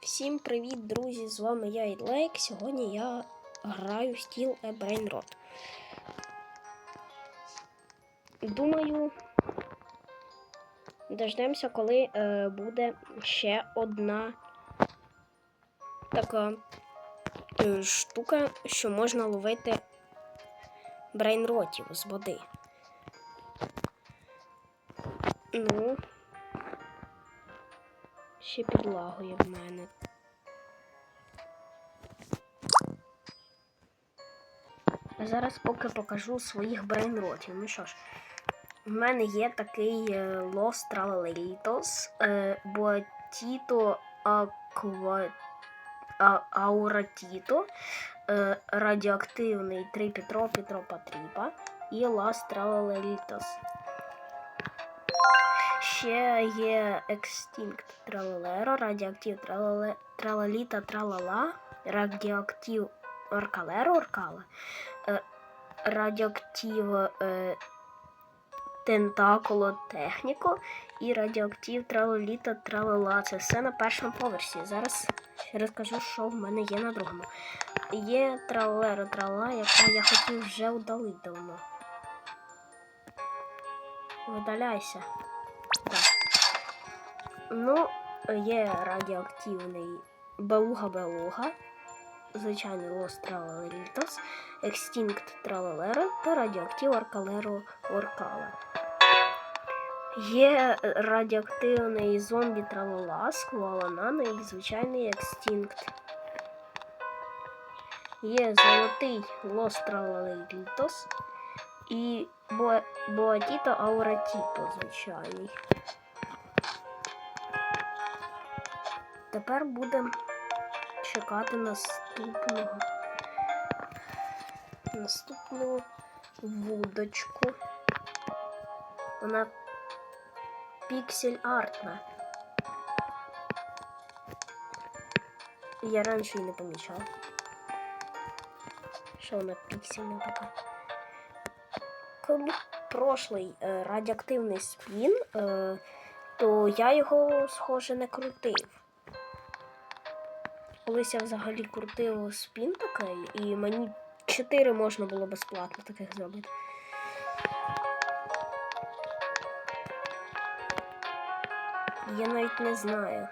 Всім привіт, друзі! З вами я Ідлейк. Сьогодні я граю в Steel a Brain Rot. Думаю, дождемося, коли е, буде ще одна така е, штука, що можна ловити брейнротів з води. Ну, ще підлагує в мене. А зараз поки покажу своїх брейнротів. Ну що ж, в мене є такий Los Tralalitos, Boatito Ауратіто, радіоактивний Трипітро Пітропа Тріпа і Лас. Ще є Extinct Тралалеро, радіоактив Тралаліта Тралала, радіоактив Оркалеро Оркала, радіоактив Тентакуло Техніко і радіоактив Тралаліта Тралала. Це все на першому поверсі. Зараз розкажу, що в мене є на другому. Є Тралалеро Тралала, яку я хотів вже удалити давно. Видаляйся. Ну, є радіоактивний Белуга-Белуга, звичайний Лос Тралалерітос, Extinct Тралалеро та радіоактив Аркалеро Оркала. Є радіоактивний зомбі Тралала, Скваланана і звичайний Extinct. Є золотий Лос Тралалерітос і Бо- Боатіто Ауратіто, звичайний. Тепер будемо чекати наступного. Наступну вудочку. Вона піксель артна. Я раніше її не помічав. Що вона піксельна така. Коли прошлий е, радіоактивний спін, е, то я його, схоже, не крутив. Колись я взагалі крутив спін такий, і мені 4 можна було безплатно таких зробити. Я навіть не знаю.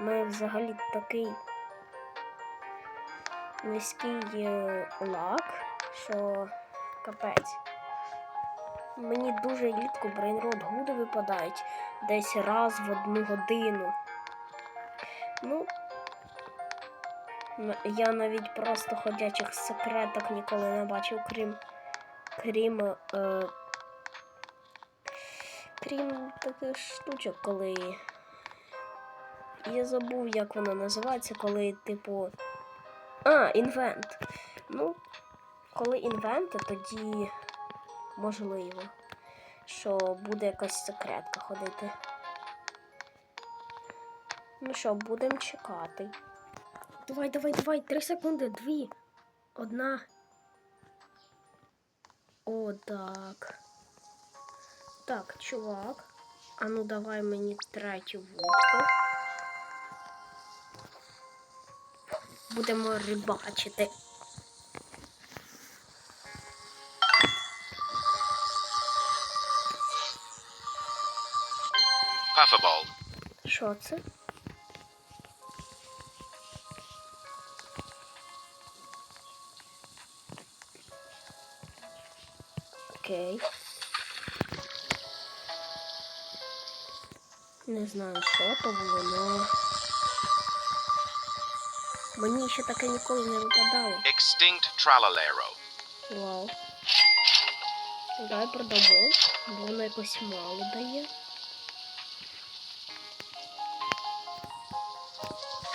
Мене взагалі такий низький лак, що капець. Мені дуже рідко брейнрод гуди випадають десь раз в одну годину. Ну, я навіть просто ходячих секреток ніколи не бачив, крім крім, е, крім таких штучок, коли. Я забув, як воно називається, коли, типу. А, інвент. Ну, коли інвенти, тоді можливо, що буде якась секретка ходити. Ну що, будемо чекати. Давай, давай, давай, три секунди, дві. Одна. О, так. Так, чувак. А ну давай мені третю вудку. Будемо рибачити. Що це? Окей. Не знаю, що то було, но мені ще таке ніколи не випадало. Extinct Tralalero. Вау. Давай продамо, бо воно якось мало дає.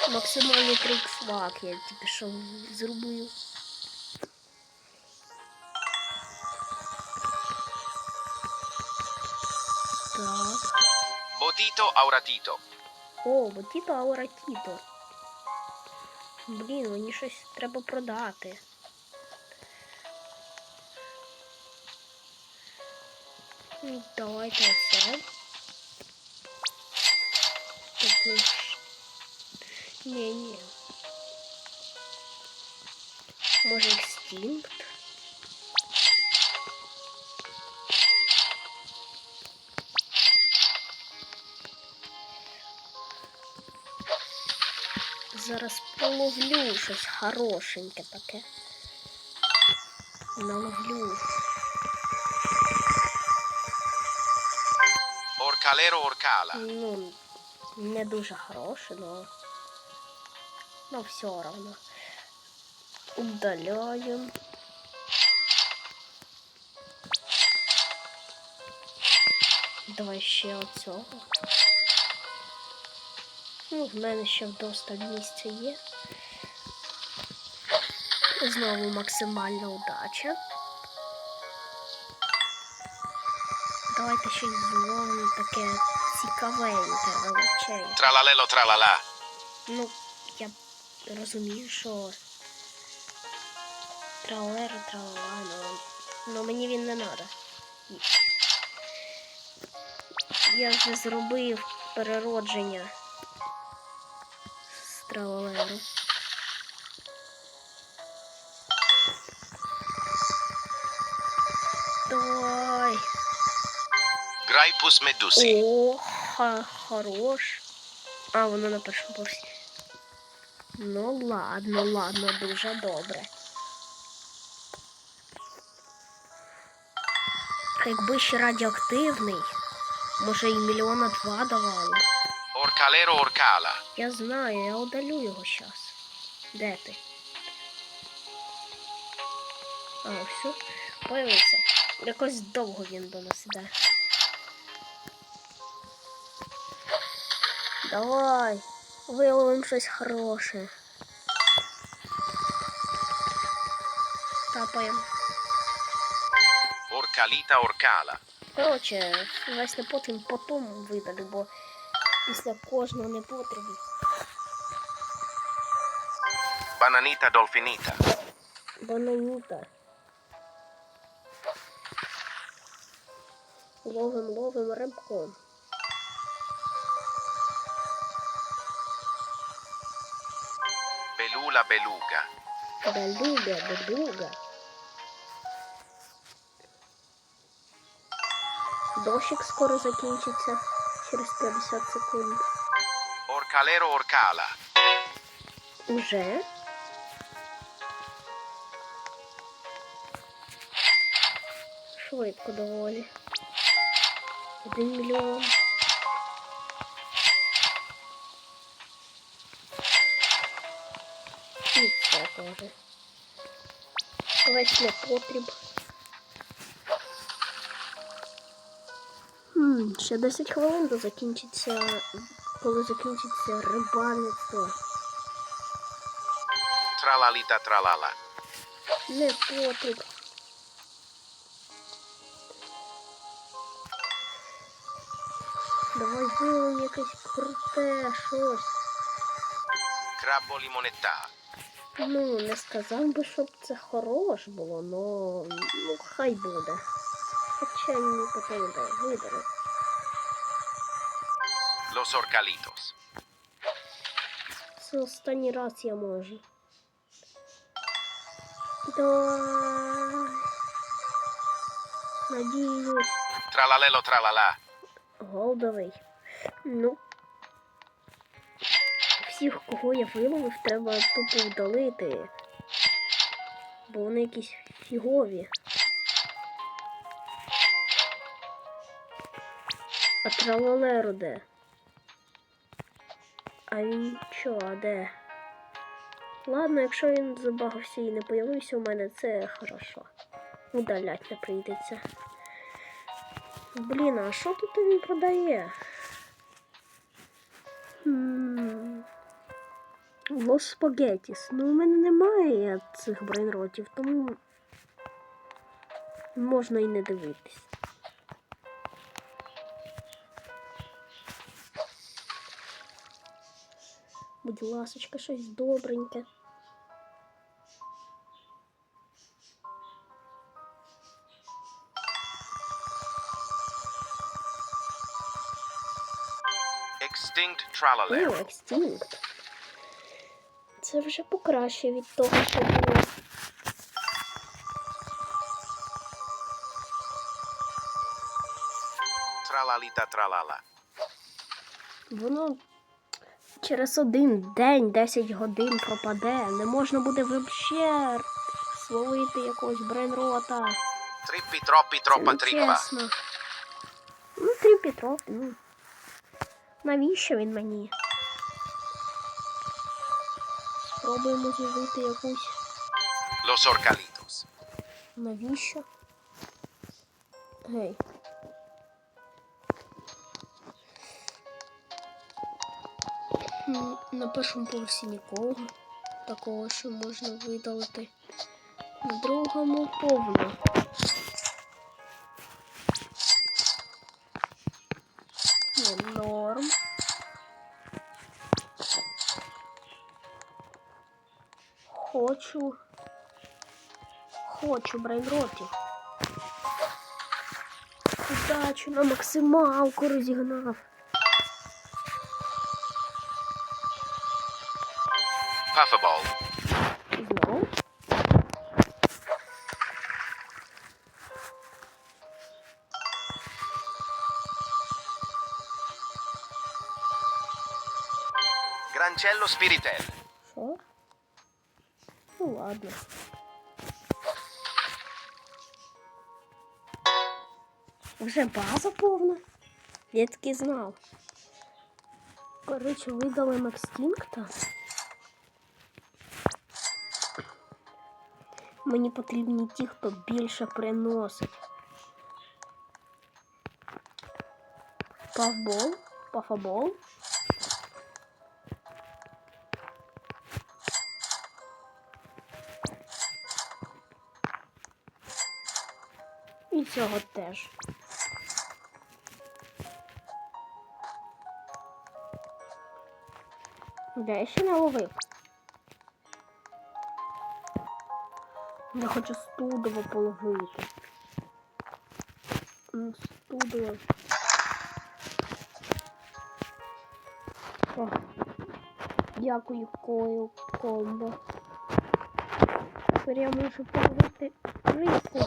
Максимальний трик свак я тільки що зробив. Так. Botito Auratito. О, бо тіто ауратіто. Блін, мені щось треба продати. Ну, Давайте оце. Ні, ні. Може, екстинкт? Зараз половлю щось хорошеньке таке. Наловлю. Orcalero Orcala. Ну, не дуже хороше, но... Но все равно. Удаляем. Давай ще оцього. Ну, в мене ще вдосталь місця є. Знову максимальна удача. Давайте щось зловимо таке цікавеньке, величеньке. Tralalelo tralala. Ну, я розумію, що тралера тралала, но, но мені він не треба. Я вже зробив переродження тралалеру. Давай. Graipus medusi. О, ха, хорош. А, воно на першому поверсі. Ну ладно, ладно, дуже добре. Якби ще радіоактивний, може і мільйона два давало. Orcalero Orcala. Я знаю, я удалю його зараз. Де ти? А, все, появився. Якось довго він до нас іде. Давай, виловимо щось хороше. Тапаємо. Orcalita Orcala. Коротше, весь непотріб потім видалю, бо після кожного непотребу. Bananita dolfinita. Бананіта. Ловим, ловим рибку. Belula beluga. Белюга, белюга. Дощик скоро закінчиться через 50 секунд. Orcalero Orcala. Уже? Швидко доволі. Один мільйон. І це теж. Весь непотріб. Хм, Ще 10 хвилин до закінчиться, коли закінчиться рибальництво. Tralalita tralala. Не потріб. Давай зробимо якесь круте щось. Crabbo limonetta. Ну, не сказав би, щоб це хорош було, но ну хай буде. Хоча мені потім дай виберу. Los Orcalitos. Це останній раз я можу. Давай. Надіюсь. Tralalelo tralala. Голдовий. Ну. Всіх, кого я виловив, треба тупо вдалити. Бо вони якісь фігові. А тралалеру де? А він а де? Ладно, якщо він забагався і не появився у мене, це хорошо. Удалять не прийдеться. Блін, а що тут він продає? Лос Спагетіс. Ну, у мене немає цих брейнротів, тому можна і не дивитись. Будь ласочка, щось добреньке. Extinct О, екстинкт. Це вже покраще від того, що було. Tralalita tralala. Воно через один день, 10 годин пропаде. Не можна буде взагалі словити якогось брейнрота. Troppa не trippa. чесно. Ну, тріпі троп, ну. Навіщо він мені? Спробуємо з'явити якусь. Los orcalitos. Навіщо? Гей. На першому поверсі нікого. Такого, що можна видалити. На другому повно. Ні, норм. Хочу. Хочу брейнротів. Удачу на максималку розігнав. Puffball. Знову. Grancello spiritel. Що? Ну ладно. Вже база повна. Я таки знав. Коротше, видали Макстінкта. Мені потрібні ті, хто більше приносить. Павбол, пафабол. І цього теж. Де я ще не Я хочу студово половити. Студово. О, дякую, Койл комбо. Тепер я можу половити рибку.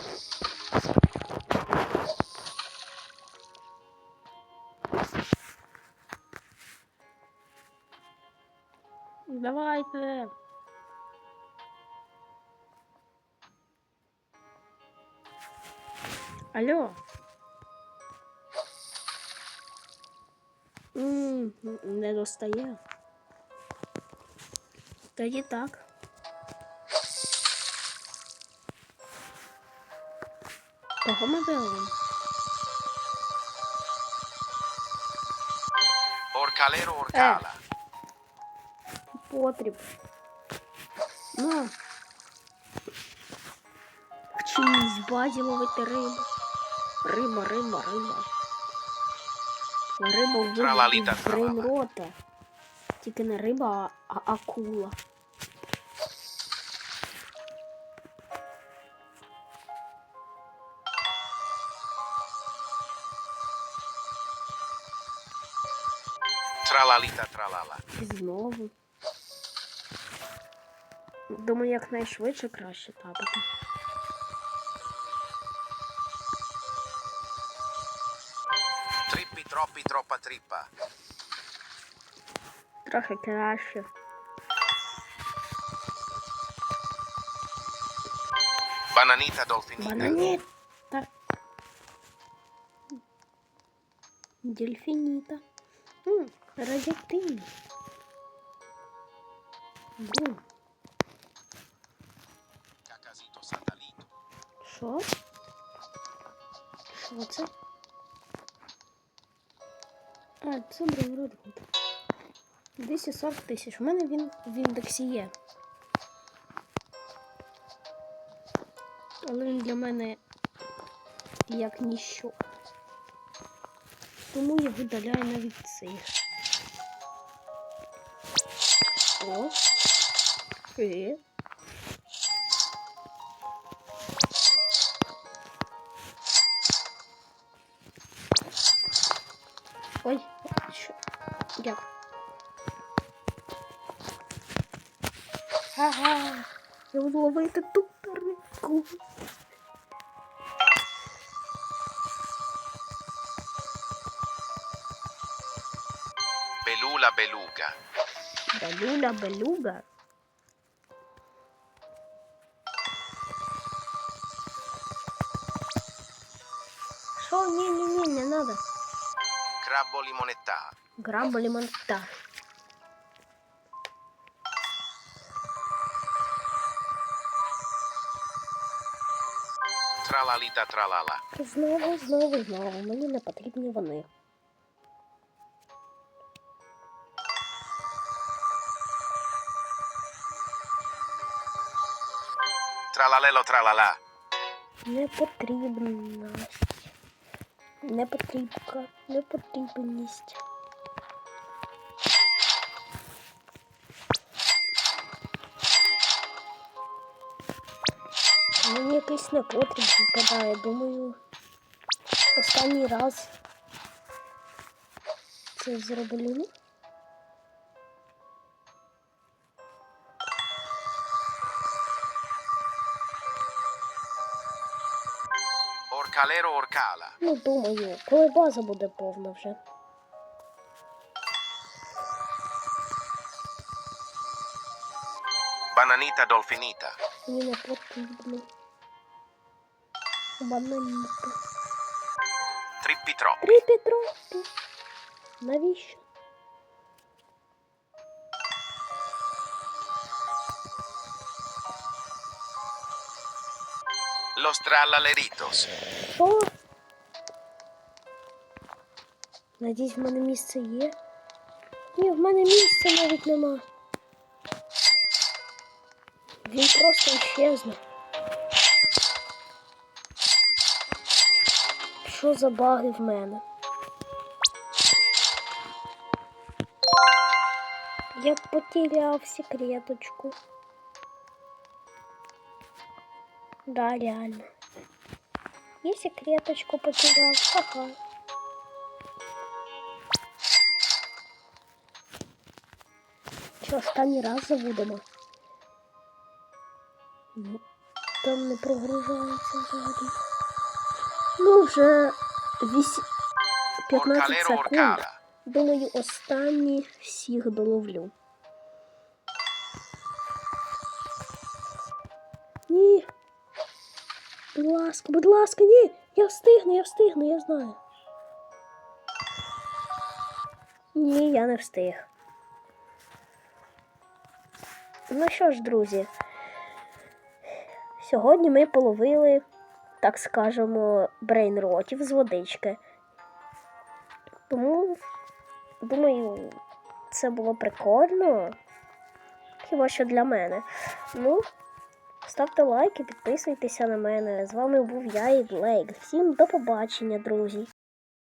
Давайте. Алло. М, Не достає. Тоді так. Кого ми виловимо? Orcalero orcala. Потріб. Ну. В чиїсь базі ловити рибу. Риба, риба, риба. Риба в Тралаліта, вигляді брейнрота. Тільки не риба, а акула. Tralala. І знову. Думаю, якнайшвидше краще тапати. Troppi troppa trippa. Трохи краще. Bananita dolfinita. Бананіт. Так. Дельфініта. Радіоактивний. Бум. Що? Що це? А, це Брейнрод. 240 тисяч. У мене він в індексі є. Але він для мене як ніщо. Тому я видаляю навіть цих. О. Е. Дякую. Ага. Я буду ловити тут рибку. Belula beluga. Белюля, белюга. Що? Ні, ні, ні, не надо. Crabbo limonetta. Грамбо лимонта. Tralalita tralala. Знову, знову, знову. Мені не потрібні вони. Tralalelo tralala. Не потрібна. Не потрібка. Не потрібність. Якийсь непотріб випадає. Думаю, останній раз це зроблю. Orcalero orcala. Ну, думаю, коли база буде повна вже. Bananita dolfinita. Мені не потрібно. Бананітка. Trippi troppi. Три Петровки. Навіщо? Los trallaleritos. Що? Надіюсь, в мене місце є. Ні, в мене місця навіть нема. Він просто іщезне. Що за баги в мене? Я потеряв секреточку. Да, реально. Я секреточку потерял. Ага. Що, останній раз забудемо? Ну, там не прогружається взагалі. Ну, вже вісь... 15 секунд. Думаю, останні всіх доловлю. Ні. Будь ласка, будь ласка, ні. Я встигну, я встигну, я знаю. Ні, я не встиг. Ну що ж, друзі, сьогодні ми половили, так скажемо, брейнротів з водички. Тому, думаю, це було прикольно. Хіба що для мене. Ну, ставте лайки, підписуйтеся на мене. З вами був я і Блейк. Всім до побачення, друзі.